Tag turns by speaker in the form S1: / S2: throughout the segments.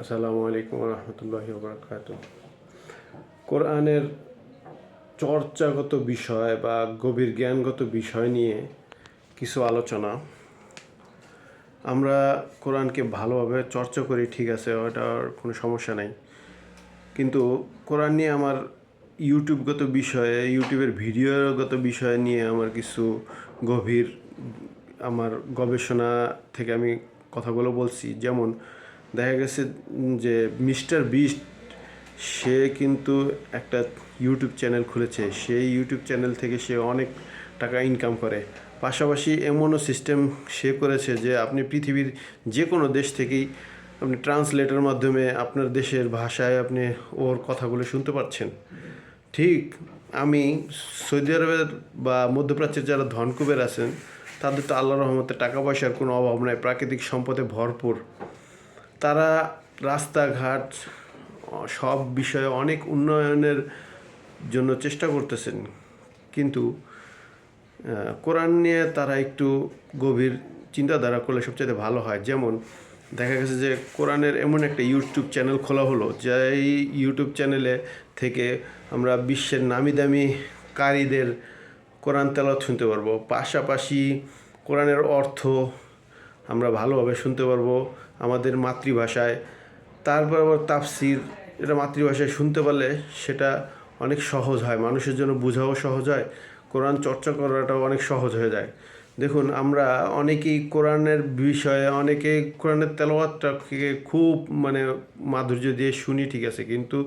S1: আসসালামু আলাইকুম রহমতুল্লাহ বরকাত কোরআনের চর্চাগত বিষয় বা গভীর জ্ঞানগত বিষয় নিয়ে কিছু আলোচনা। আমরা কোরআনকে ভালোভাবে চর্চা করি, ঠিক আছে, ওটার কোনো সমস্যা নাই। কিন্তু কোরআন নিয়ে আমার ইউটিউবগত বিষয়ে, ইউটিউবের ভিডিওগত বিষয় নিয়ে আমার কিছু গভীর, আমার গবেষণা থেকে আমি কথাগুলো বলছি। যেমন দেখা গেছে যে মিস্টার বিস্ট, সে কিন্তু একটা ইউটিউব চ্যানেল খুলেছে। সেই ইউটিউব চ্যানেল থেকে সে অনেক টাকা ইনকাম করে। পাশাপাশি এমনও সিস্টেম সে করেছে যে, আপনি পৃথিবীর যে কোনো দেশ থেকেই আপনি ট্রান্সলেটের মাধ্যমে আপনার দেশের ভাষায় আপনি ওর কথাগুলো শুনতে পাচ্ছেন ঠিক আমি সৌদি আরবের বা মধ্যপ্রাচ্যের যারা ধনকুবের আছেন, তাদের তো আল্লাহ রহমতে টাকা পয়সার কোনো অভাব নাই, প্রাকৃতিক সম্পদে ভরপুর। তারা রাস্তাঘাট, সব বিষয়ে অনেক উন্নয়নের জন্য চেষ্টা করতেছেন। কিন্তু কোরআন নিয়ে তারা একটু গভীর চিন্তাধারা করলে সবচেয়ে ভালো হয়। যেমন, দেখা গেছে যে কোরআনের এমন একটা ইউটিউব চ্যানেল খোলা হলো, যেই ইউটিউব চ্যানেলে থেকে আমরা বিশ্বের নামি দামি কারীদের কোরআন তেলাওয়াত শুনতে পারব। পাশাপাশি কোরআনের অর্থ আমরা ভালোভাবে শুনতে পারব আমাদের মাতৃভাষায়। তারপর আবার তাফসির, এটা মাতৃভাষায় শুনতে পারলে সেটা অনেক সহজ হয়, মানুষের জন্য বোঝাও সহজ হয়, কোরআন চর্চা করাটাও অনেক সহজ হয়ে যায়। দেখুন, আমরা অনেকেই কোরআনের বিষয়ে, অনেকেই কোরআনের তেলাওয়াতটাকে খুব মানে মাধুর্য দিয়ে শুনি, ঠিক আছে, কিন্তু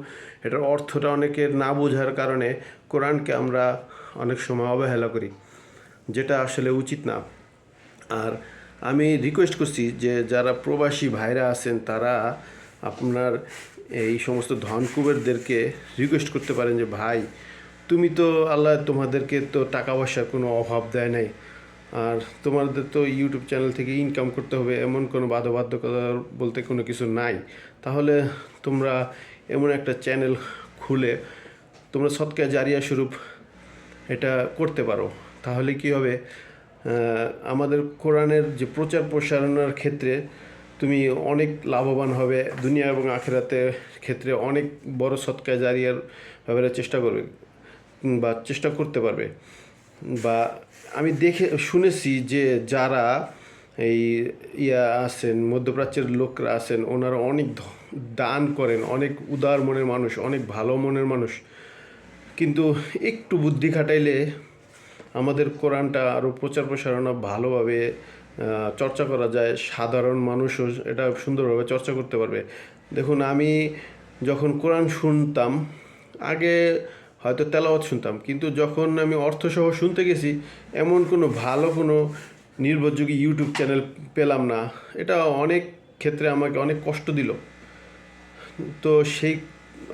S1: এটার অর্থটা অনেকের না বোঝার কারণে কোরআনকে আমরা অনেক সময় অবহেলা করি, যেটা আসলে উচিত না। আর আমি রিকোয়েস্ট করছি যে যারা প্রবাসী ভাইরা আছেন, তারা আপনার এই সমস্ত ধনকুবেরদেরকে রিকোয়েস্ট করতে পারেন যে, ভাই, তুমি তো আল্লাহ তোমাদেরকে তো টাকা পয়সার কোনো অভাব দেয় নাই। আর তোমাদের তো ইউটিউব চ্যানেল থেকে ইনকাম করতে হবে, এমন কোনো বাধ্যবাধকতা বলতে কোনো কিছু নাই। তাহলে তোমরা এমন একটা চ্যানেল খুলে, তোমরা সৎকা জারিয়া স্বরূপ এটা করতে পারো। তাহলে কি হবে? আমাদের কোরআনের যে প্রচার প্রসারণের ক্ষেত্রে তুমি অনেক লাভবান হবে, দুনিয়া এবং আখেরাতে ক্ষেত্রে অনেক বড় সৎকায় জারিয়ার ব্যাপারে চেষ্টা করবে, বা চেষ্টা করতে পারবে। বা আমি দেখে শুনেছি যে যারা এই ইয়া আছেন, মধ্যপ্রাচ্যের লোকরা আছেন, ওনারা অনেক দান করেন, অনেক উদার মনের মানুষ, অনেক ভালো মনের মানুষ। কিন্তু একটু বুদ্ধি খাটাইলে আমাদের কোরআনটা আরও প্রচার প্রসারণা ভালোভাবে চর্চা করা যায়, সাধারণ মানুষও এটা সুন্দরভাবে চর্চা করতে পারবে। দেখুন, আমি যখন কোরআন শুনতাম, আগে হয়তো তেলাওয়াত শুনতাম, কিন্তু যখন আমি অর্থসহ শুনতে গেছি, এমন কোনো ভালো কোনো নির্ভরযোগী ইউটিউব চ্যানেল পেলাম না। এটা অনেক ক্ষেত্রে আমাকে অনেক কষ্ট দিল। তো সেই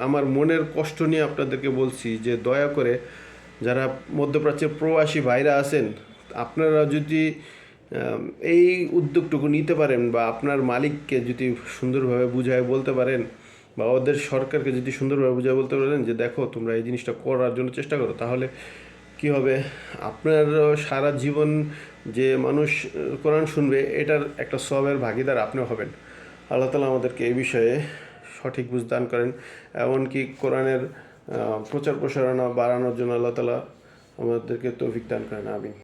S1: আমার মনের কষ্ট নিয়ে আপনাদেরকে বলছি যে দয়া করে যারা মধ্যপ্রাচ্যের প্রবাসী ভাইরা আছেন, আপনারা যদি এই উদ্যোগটুকু নিতে পারেন বা আপনার মালিককে যদি সুন্দরভাবে বুঝায় বলতে পারেন বা ওদের সরকারকে যদি সুন্দরভাবে বুঝায় বলতে পারেন যে দেখো তোমরা এই জিনিসটা করার জন্য চেষ্টা করো, তাহলে কি হবে? আপনার সারা জীবন যে মানুষ কোরআন শুনবে, এটার একটা সবের ভাগিদার আপনি হবেন। আল্লাহ তালা আমাদেরকে এই বিষয়ে সঠিক বুঝ দান করেন, এমনকি কোরআনের প্রচার প্রসারণা বাড়ানোর জন্য আল্লাহ তালা আমাদেরকে তৌফিক দান করেন আমিন।